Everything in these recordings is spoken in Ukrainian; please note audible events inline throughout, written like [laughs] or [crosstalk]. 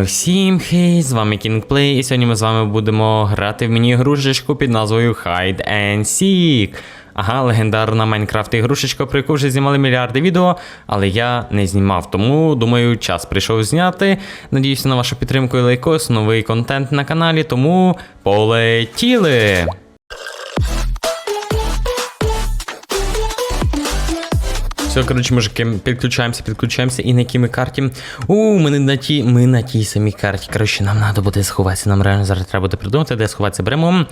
Всім хей, з вами KingPlay, і сьогодні ми з вами будемо грати в міні-ігрушечку під назвою Hide and Seek. Ага, легендарна Майнкрафт ігрушечка, про яку вже знімали мільярди відео, але я не знімав. Тому думаю, час прийшов зняти. Надіюся на вашу підтримку і лайкос, новий контент на каналі, тому полетіли! Все, коротше, мужики, підключаємося, підключаємося. І на якій ми карті? У, ми не на тій, ми на тій самій карті. Коротше, нам треба буде сховатися. Нам реально зараз треба буде придумати, де сховатися. Беремо.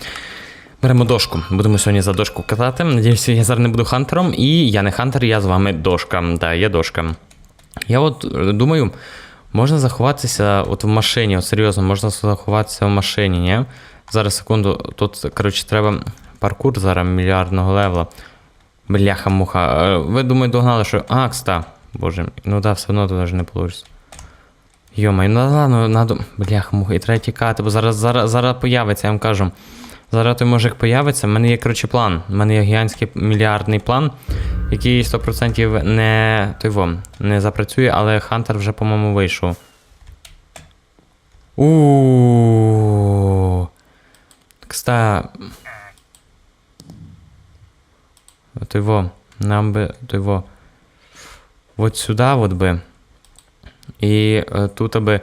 Беремо дошку. Будемо сьогодні за дошку катати. Надіюся, я зараз не буду хантером. І я не хантер, я з вами дошка. Да, я дошка. Я от е, думаю, можна заховатися от в машині. От серйозно, можна заховатися в машині, ні? Зараз секунду. Тут, коротше, треба паркур зараз мільярдного левела. Бляха-муха. Е, Ви думаю, догнали, що. А, кста. Боже, ну да, все одно тут навіть не вийде. Йомай, ну ладно, надо. Бляха-муха, і треба тікати, бо зараз, зараз, зараз появиться, я вам кажу. Зараз той мужик появиться. В мене є, коротше, план. У мене є гігантський мільярдний план, який 100% не. той во, не запрацює, але Хантер вже, по-моєму, вийшов. У. Кста. Той його, нам би. от його, Вот сюди, от би. І е, тут аби.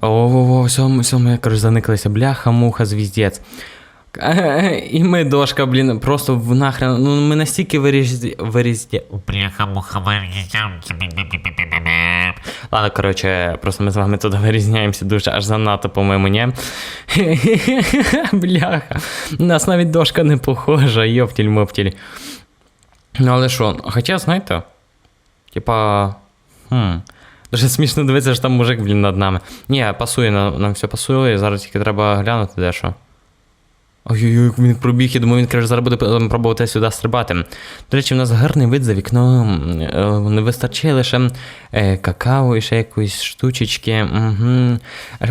О, все, все, ми, коротше, заниклися. Бляха, муха, звіздець. [laughs] І ми, дошка, блін, просто в нахрен. Ну, ми настільки вирізді. вирізді. Ладно, коротше, просто ми з вами тут [laughs] вирізняємося дуже аж занадто, по-моєму, ні? [laughs] Бляха. У нас навіть дошка не похожа, йоптіль-моптіль. Ну, але що, хоча, знаєте, типа. Хм. Дуже смішно дивитися, що там мужик, блін, над нами. Ні, пасує, нам, нам все пасує, зараз тільки треба глянути дещо. Ой-ой-ой, він пробіг, я думаю, він каже, зараз буде пробувати сюди стрибати. До речі, в нас гарний вид за вікном. Е, Не вистачає лише е, какао і ще якоїсь штучечки, угу,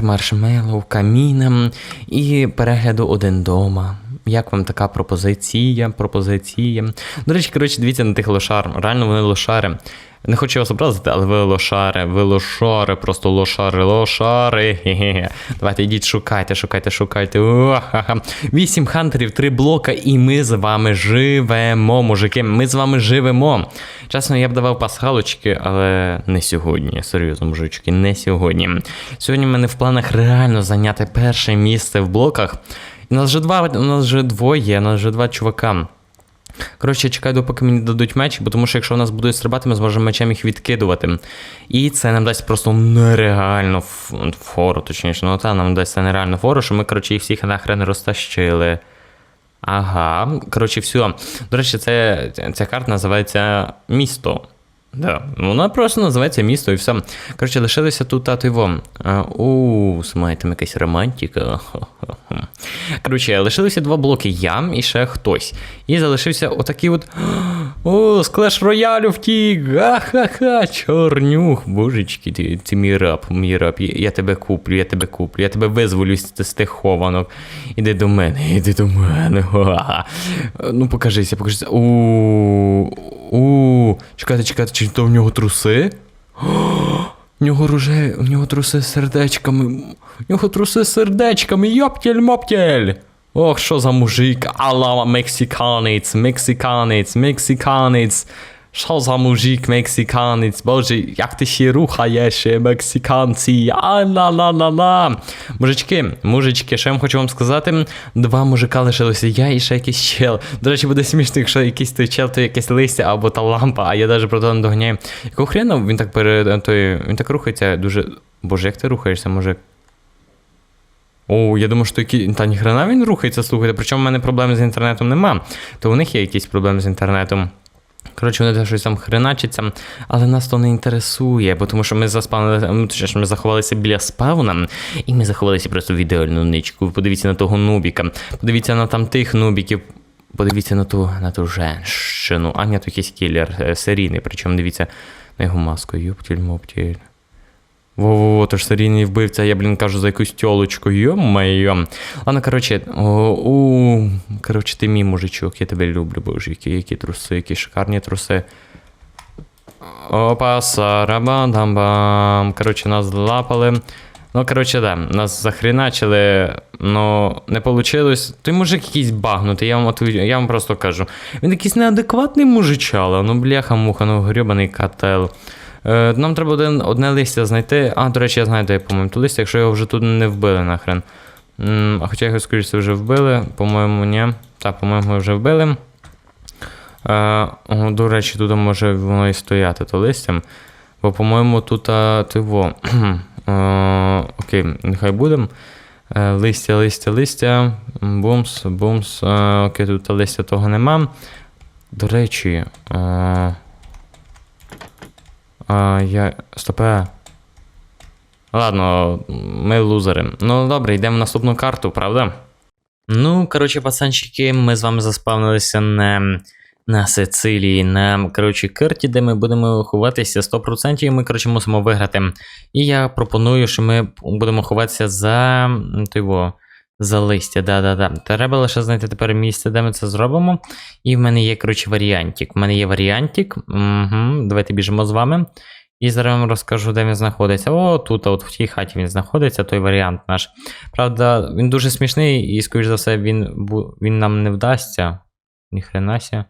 маршмеллоу, каміна і перегляду один дома. Як вам така пропозиція? Пропозиція. До речі, коротше, дивіться на тих лошар. Реально вони лошари. Не хочу вас образити, але ви лошари, ви лошари, просто лошари, лошари. Хе-хе. Давайте йдіть, шукайте, шукайте, шукайте. Вісім хантерів, три блока, і ми з вами живемо, мужики. Ми з вами живемо. Чесно, я б давав пасхалочки, але не сьогодні. Серйозно, мужички, не сьогодні. Сьогодні в мене в планах реально зайняти перше місце в блоках. Нас вже два, у нас вже двоє, у нас вже два чувака. Коротше, я чекаю, допоки мені дадуть меч, бо тому що якщо у нас будуть стрибати, ми зможемо мечем їх відкидувати. І це нам дасть просто нереальну ф- фору, точніше, ну та нам дасть це нереальну фору, що ми, коротше, їх всіх нахрен розтащили. Ага, коротше, все. До речі, це, ця карта називається місто. Да. Вона просто називається місто і все. Коротше, лишилися тут тато і вом. У, смайте, там якась романтика. Коротше, лишилися два блоки я і ще хтось. І залишився отакий от. О, з Clash Royale втік! Ха-ха-ха, чорнюх. Божечки, ти, ти мій раб, мій раб. Я, я тебе куплю, я тебе куплю, я тебе визволю з, тих хованок. Іди до мене, іди до мене. [laughs] Ха-ха. Ну, покажися, покажися. У, у, чекайте, чекайте, чи то в нього труси? В нього руже, в нього труси сердечками. В нього труси з сердечками. Йоптєль моптєль. Ох, що за мужик. Алла мексиканець, мексиканець, мексиканець. Що за мужик мексиканець? Боже, як ти ще рухаєш, е, мексиканці? А-ла-ла-ла-ла. Мужички, мужички, що я вам хочу вам сказати. Два мужика лишилося, я і ще якийсь чел. До речі, буде смішно, якщо якийсь той чел, то якесь листя або та лампа, а я навіть про то не доганяю. Якого хрена він так пере... той... він так рухається дуже. Боже, як ти рухаєшся, мужик? О, я думаю, що які... Та ніхрена він рухається, слухайте. Причому в мене проблем з інтернетом нема. То у них є якісь проблеми з інтернетом. Коротше, вони щось там хреначаться, але нас то не інтересує, бо тому що ми заспавнили, ну, точніше, ми заховалися біля спавна, і ми заховалися просто в ідеальну ничку. Подивіться на того нубіка, подивіться на там тих нубіків, подивіться на ту, на ту женщину. А ні, то якийсь кілер е, серійний, причому дивіться на його маску. Юптіль, моптіль. Во-во-во, то ж серійний вбивця, я, блін, кажу, за якусь тьолочку, йо-моє. Ладно, коротше, у, коротше, ти мій мужичок, я тебе люблю, боже, які, які труси, які шикарні труси. Опа, сарабандамбам. Коротше, нас лапали. Ну, коротше, да, нас захріначили, ну, не вийшло. Той мужик якийсь багнутий, я вам, от, я вам просто кажу. Він якийсь неадекватний мужичало, ну бляха муха, ну грюбаний котел. Е, нам треба один, одне листя знайти. А, до речі, я знаю, де я, по-моєму, то листя, якщо його вже тут не вбили нахрен. А хоча його, скоріше, вже вбили, по-моєму, ні. Так, по-моєму, його вже вбили. Е, до речі, тут може воно і стояти то листям. Бо, по-моєму, тут тиво. [clears throat] е, окей, нехай будемо. Е, листя, листя, листя. Бумс, бумс. Е, окей, тут листя того нема. До речі. Е, е, я. Стопе. Ладно, ми лузери. Ну добре, йдемо в наступну карту, правда? Ну, коротше, пацанчики, ми з вами заспавнилися на, на Сицилії, на коротше, карті, де ми будемо ховатися 100%, і ми, коротше, мусимо виграти. І я пропоную, що ми будемо ховатися за тиво, за листя. Да-да-да. Треба лише знайти тепер місце, де ми це зробимо. І в мене є, коротше, варіантик. В мене є варіантик. Угу. Давайте біжимо з вами. І зараз вам розкажу, де він знаходиться. О, тут, от в тій хаті він знаходиться, той варіант наш. Правда, він дуже смішний, і, скоріш за все, він, він нам не вдасться. Ніхренася.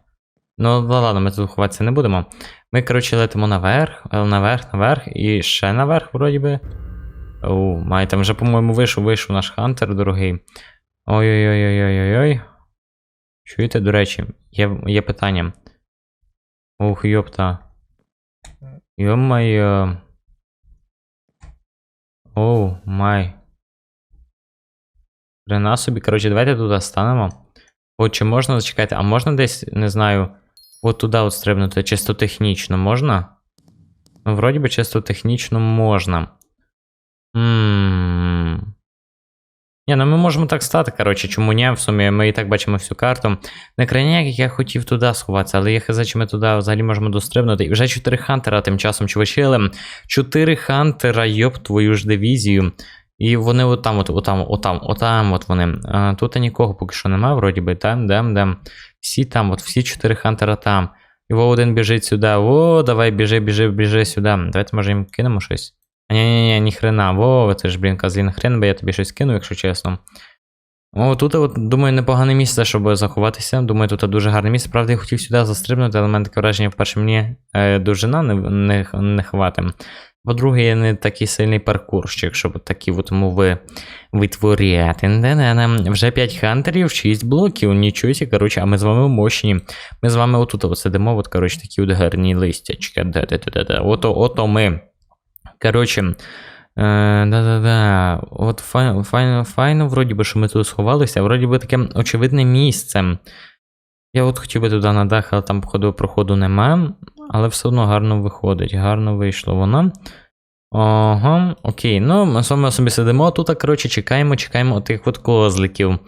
Ну, ладно, ми тут ховатися не будемо. Ми, коротше, летимо наверх, е, наверх, наверх, і ще наверх, вроді би. Оу, май, там вже, по-моєму, вийшов, вийшов наш хантер, дорогий. Ой-ой-ой-ой-ой-ой. Чуєте, до речі, є, є питання. Ух, йопта. Ё-моё. Оу, май. Хрена собі. Коротше, давайте туди станемо. От чи можна зачекати, а можна десь, не знаю, от туди от стрибнути, чисто технічно можна? Ну, вроді би, чисто технічно можна. Ммм. Ні, ну ми можемо так стати, коротше, чому ні? В сумі ми і так бачимо всю карту. На крайняк я хотів туди сховатися, але я хз, чи ми туди взагалі можемо дострибнути. І вже 4 хантера тим часом чувачили. 4 хантера, йоп твою ж дивізію. І вони отам, от, отам, отам, отам, от вони. А, тут нікого поки що немає, вроді би, там, дем, дем. Всі там, от всі 4 хантера там. Во один біжить сюди. О, давай, біжи, біжи, біжи сюди. Давайте, може, їм кинемо щось. А ні, ні, ні, ні хрена. Во, це ж, блін, козлін хрен, бо я тобі щось кину, якщо чесно. О, тут, от, думаю, непогане місце, щоб заховатися. Думаю, тут дуже гарне місце. Правда, я хотів сюди застрибнути, але в мене таке враження, вперше мені е, довжина не, не, не хватить. По-друге, я не такий сильний паркурщик, щоб такі от мови витворяти. Да-да-да. Вже 5 хантерів, 6 блоків, нічого сі, коротше, а ми з вами мощні. Ми з вами отут от сидимо, от, коротше, такі от гарні листячки. Да-да-да-да. Ото, ото ми. Коротше, е, да-да-да. От файно, файно, вроді би, що ми тут сховалися, вроді би таке очевидне місце. Я от хотів би туди на дах, але там, походу, проходу нема. Але все одно гарно виходить. Гарно вийшло воно. Ага, окей. Ну, ми собі сидимо тут, коротше, чекаємо, чекаємо отих от козликів.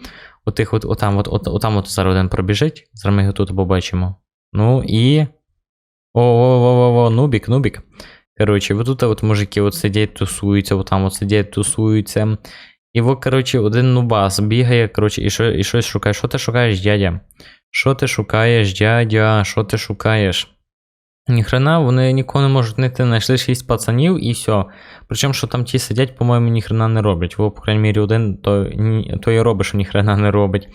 Отих от, отам, от, от, отам от зараз один пробіжить. Зараз ми його тут побачимо. Ну і. О-о-о-о, нубік, нубік. Коротше, вот тут от мужики от сидять, тусуються, от там от сидять, тусуються. І от, коротше, один нубас бігає, коротше, і, що, і щось шукає. Що ти шукаєш, дядя? Що ти шукаєш, дядя? Що ти шукаєш? Ніхрена, вони нікого не можуть знайти, знайшли 6 пацанів і все. Причому, що там ті сидять, по-моєму, ніхрена не роблять. Бо, по крайній мірі, один то, то і робить, що ніхрена не робить.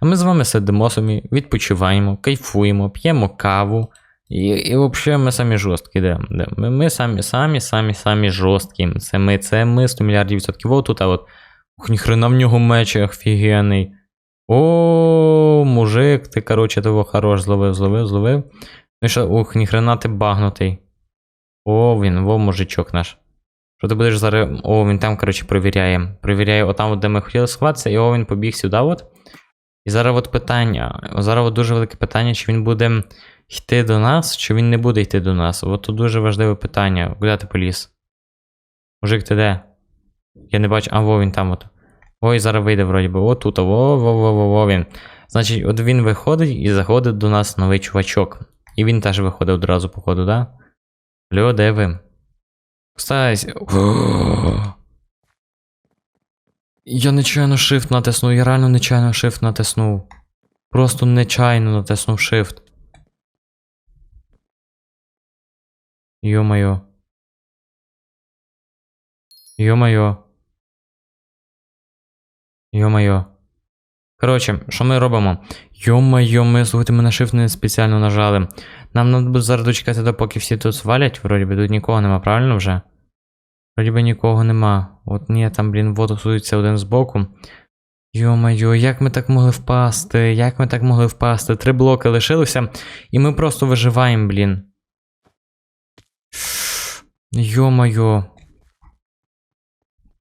А ми з вами сидимо собі, відпочиваємо, кайфуємо, п'ємо каву. І, і взагалі ми самі жорсткі, де. Ми, ми самі, самі, самі, самі жорсткі. Це ми, це ми 100 мільярдів відсотків. О, тут, а от. Ніхрена в нього меч офігенний. О, мужик, ти, короче, того хорош, зловив, зловив, зловив. Ну що, ух, ніхрена ти багнутий. О, він, во, мужичок наш. Що ти будеш зараз. О, він там, коротше, перевіряє. Перевіряє отам, от, де ми хотіли сховатися, і о, він побіг сюди, от. І зараз от питання. Зараз от дуже велике питання, чи він буде йти до нас, чи він не буде йти до нас. От тут дуже важливе питання. Куди ти поліз? Мужик, ти де? Я не бачу. А, во він там от. Ой, зараз вийде вроді би. О, тут, во, во, во, во, во він. Значить, от він виходить і заходить до нас новий чувачок. І він теж виходить одразу, походу, да? Льо, де ви? Стась. [gasps] Я нечайно shift натиснув, я реально нечайно shift натиснув. Просто нечайно натиснув shift. Йо-моє. Йо-моє. Йо-моє. Коротше, що ми робимо? Йо-моє, ми слухайте, ми на shift не спеціально нажали. Нам треба зараз дочекати, допоки всі тут свалять, вроді би, тут нікого нема, правильно вже? Вроді би нікого нема. От ні, там, блін, воду сується один збоку. Йо-моє, як ми так могли впасти? Як ми так могли впасти? Три блоки лишилося, і ми просто виживаємо, блін. Йо-моє.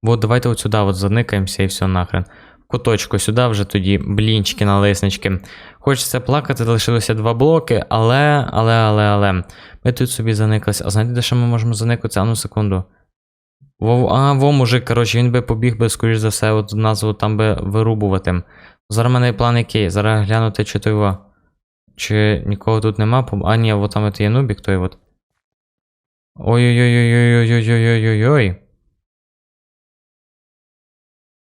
Вот давайте от сюди от заникаємося і все нахрен. Куточку сюди вже тоді блінчики на лиснички. Хочеться плакати, лишилося два блоки, але, але, але, але. Ми тут собі заниклися. А знаєте, де ще ми можемо заникатися? А ну секунду. Во, а, во, мужик, коротше, він би побіг би, скоріш за все, от от там би вирубувати. Зараз в мене план який? Зараз глянути, чи той. Чи нікого тут нема? А, ні, от там от є нубік, той от. Ой-ой-ой-ой-ой-ой-ой-ой-ой-ой.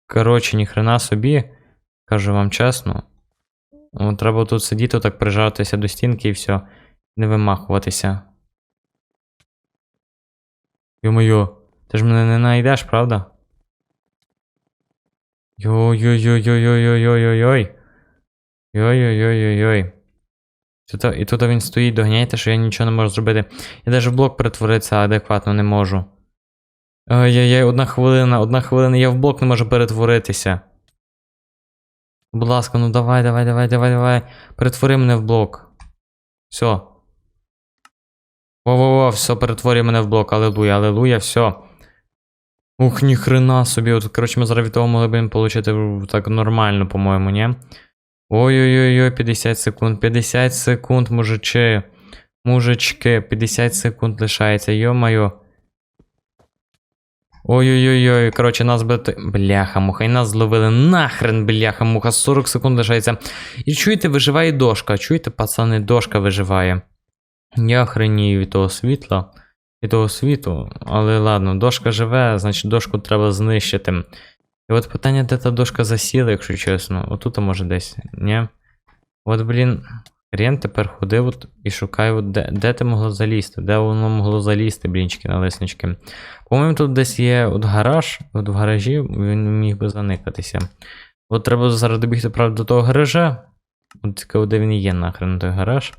Коротше, ніхрена собі, кажу вам чесно. От треба тут сидіти, так прижатися до стінки і все. Не вимахуватися. Йо-моє, ти ж мене не знайдеш, правда? Йой-йой-йой-йой-йой-йой-йой. Йой-йой-йой-йой-йой. Тут, і тут він стоїть, доганяйте, що я нічого не можу зробити. Я навіть в блок перетворитися адекватно не можу. Ой-ой-ой, одна хвилина, одна хвилина, я в блок не можу перетворитися. Будь ласка, ну давай, давай, давай, давай, давай. Перетвори мене в блок. Все. Во-во-во, все, перетворюй мене в блок. Алелуя, алелуя, все. Ух, ніхрена собі. От, коротше, ми зараз від того могли б їм получити так нормально, по-моєму, ні? Ой-ой-ой, 50 секунд, 50 секунд, мужичи. Мужички, 50 секунд лишається, йо-моє. Ой-ой-ой, коротше, нас би. Бляха, муха, і нас зловили нахрен, бляха, муха, 40 секунд лишається. І чуєте, виживає дошка. Чуєте, пацани, дошка виживає. Я охренію від того світла, від того світу, але ладно, дошка живе, значить дошку треба знищити. І от питання, де та дошка засіла, якщо чесно. Отут може десь, ні? От, блін, хрен тепер ходив от і шукаю, от де, де ти могло залізти, де воно могло залізти, блінчики на лиснички. По-моєму, тут десь є от гараж, от в гаражі він міг би заникатися. От треба зараз добігти, правда, до того гаража. От цікаво, де він є нахрен той гараж.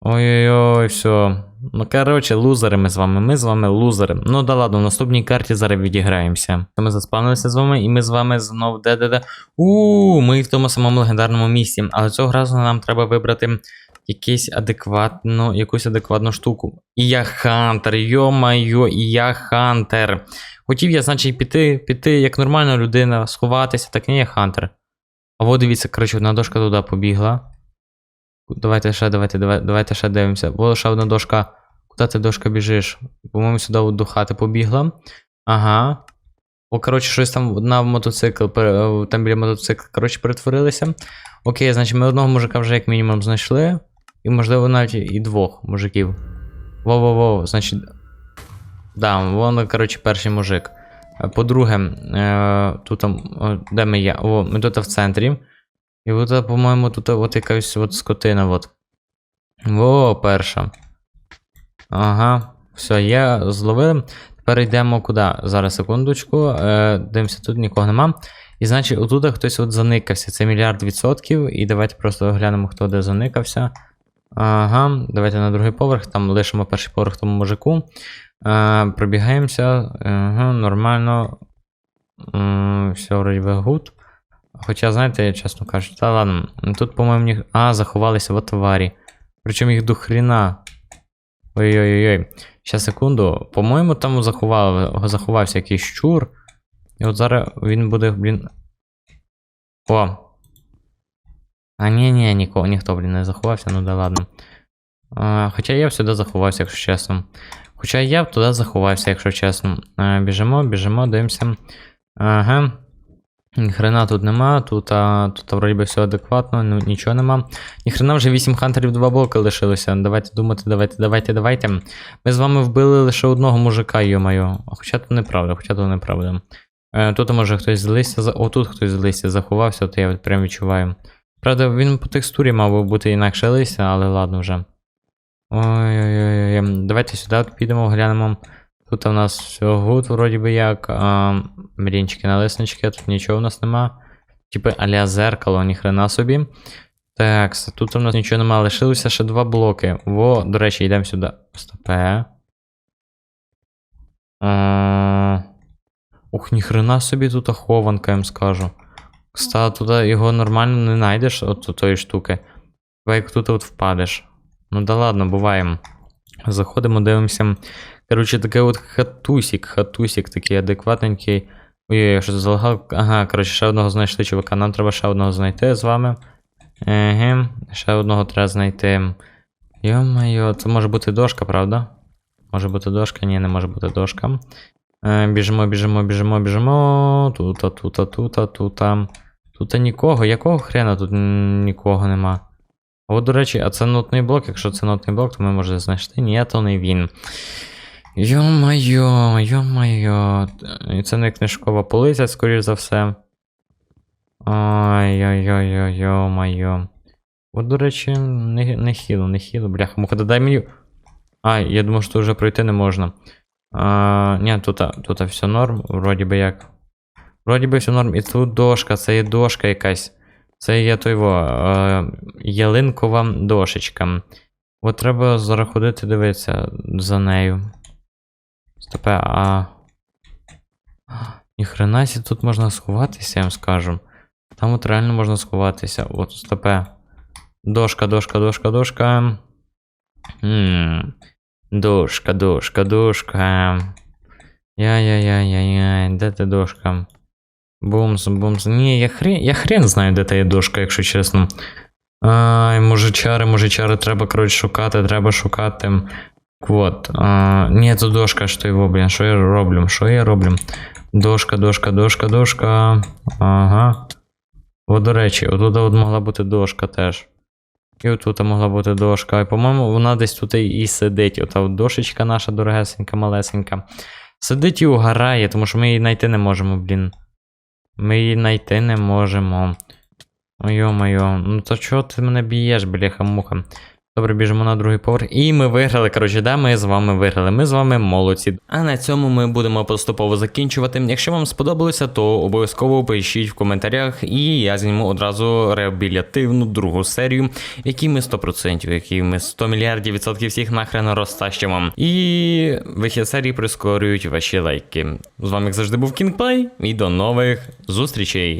Ой-ой-ой, все. Ну, коротше, лузери ми з вами. Ми з вами лузери. Ну да ладно, в наступній карті зараз відіграємося. Ми заспавнилися з вами, і ми з вами знов де-де-де. У, ми в тому самому легендарному місці. Але цього разу нам треба вибрати якийсь адекватну, якусь адекватну штуку. І я хантер, йо-майо, і я хантер. Хотів я, значить, піти, піти як нормальна людина, сховатися, так не я хантер. А от дивіться, коротше, одна дошка туди побігла. Давайте ще, давайте, давайте, давайте ще дивимося. Була ще одна дошка. Куди ти дошка біжиш? По-моєму, сюди от до хати побігла. Ага. О, коротше, щось там на мотоцикл, там біля мотоцикла, коротше, перетворилися. Окей, значить, ми одного мужика вже як мінімум знайшли. І, можливо, навіть і двох мужиків. Во-во-во, значить. Да, воно, коротше, перший мужик. Е, По-друге, е, тут там, де ми є? О, ми тут в центрі. І от, по-моєму, тут от якась от скотина. От. О, перша. Ага. Все, є, зловили. Тепер йдемо куди? Зараз секундочку. Е, дивимося, тут нікого нема. І значить, отут хтось от заникався. Це мільярд відсотків. І давайте просто глянемо, хто де заникався. Ага, давайте на другий поверх, там лишимо перший поверх тому мужику. Е, пробігаємося. Ага, нормально. М, все, вроді би гуд. Хоча, знаєте, я чесно кажу, та ладно. Тут, по-моєму, їх. А, заховалися в тварі. Причому їх до хріна. Ой-ой-ой. Ще секунду. По-моєму, там заховав, заховався якийсь щур. І от зараз він буде, блін. О. А ні, ні, нікого, ніхто, блін, не заховався, ну да ладно. А, хоча я б сюди заховався, якщо чесно. Хоча я б туди заховався, якщо чесно. А, біжимо, біжимо, дивимося. Ага. Ніхрена тут нема, тут, а, тут вроді би все адекватно, ну нічого нема. Ніхрена вже 8 хантерів, 2 блоки лишилося. Давайте думати, давайте, давайте, давайте. Ми з вами вбили лише одного мужика, йо-моє. Хоча то неправда, хоча то неправда. Е, тут може хтось з листя, о, тут хтось з листя заховався, от я прям відчуваю. Правда, він по текстурі мав би бути інакше листя, але ладно вже. Ой-ой-ой. Давайте сюди підемо, глянемо. Тут у нас все гуд, вроді би як. А, мрінчики на лиснички, тут нічого у нас нема. Типи аля зеркало, ніхрена собі. Так, тут у нас нічого нема, лишилося ще два блоки. Во, до речі, йдемо сюди. Стопе. Ух, ніхрена собі тут хованка, я їм скажу. Кстати, туди його нормально не знайдеш, от тої штуки. Бо як тут от впадеш. Ну да ладно, буваємо. Заходимо, дивимося. Коротше, такий от хатусік, хатусік такий адекватненький. Ой, я що залагав. Ага, коротше, ще одного знайшли, чувака. Нам треба ще одного знайти з вами. Еге, ще одного треба знайти. Йо-моє, це може бути дошка, правда? Може бути дошка? Ні, не може бути дошка. Е, біжимо, біжимо, біжимо, біжимо. Тута, тута, тута, тута. Тут нікого. Якого хрена тут нікого нема? От, до речі, а це нотний блок. Якщо це нотний блок, то ми можемо знайти. Ні, то не він. Йо-майо, йо-майо. Це не книжкова полиця, скоріш за все. Ой-ой-ой, йо-майо. От, до речі, не, не хіло, не хіло, бляха, муха, дай мені. А, я думав, що вже пройти не можна. А, ні, тут, тут все норм, вроді би як. Вроді би все норм. І тут дошка, це є дошка якась. Це є той е, ялинкова дошечка. От треба зараз ходити дивитися за нею. Стопе, а. [gasps] Ніхрена сі тут можна сховатися, я вам скажу. Там от реально можна сховатися. От, стопе. Дошка, дошка, дошка, дошка. Хм. Дошка, дошка, дошка. Яй-яй-яй-яй-яй, де ти дошка? Бумс, бумс. Ні, я хрен, я хрен знаю, де та є дошка, якщо чесно. Ай, мужичари, мужичари, треба, коротше, шукати, треба шукати. Вот. А, це дошка, що його, блін, що я роблю? Що я роблю? Дошка, дошка, дошка, дошка. Ага. От, до речі, отут от могла бути дошка теж. І отут могла бути дошка. І, по-моєму, вона десь тут і сидить. Ота от дошечка наша дорогесенька, малесенька. Сидить і угорає, тому що ми її знайти не можемо, блін. Ми її знайти не можемо. Ой, йо-моє, ну то чого ти мене б'єш, бляха-муха? Добре, біжимо на другий поверх. І ми виграли. Коротше, да, ми з вами виграли. Ми з вами молодці. А на цьому ми будемо поступово закінчувати. Якщо вам сподобалося, то обов'язково пишіть в коментарях, і я зніму одразу реабілітивну другу серію, які ми 100%, які ми 100 мільярдів відсотків всіх нахрен розтащимо. І вихід серії прискорюють ваші лайки. З вами, як завжди, був Кінгплей, і до нових зустрічей.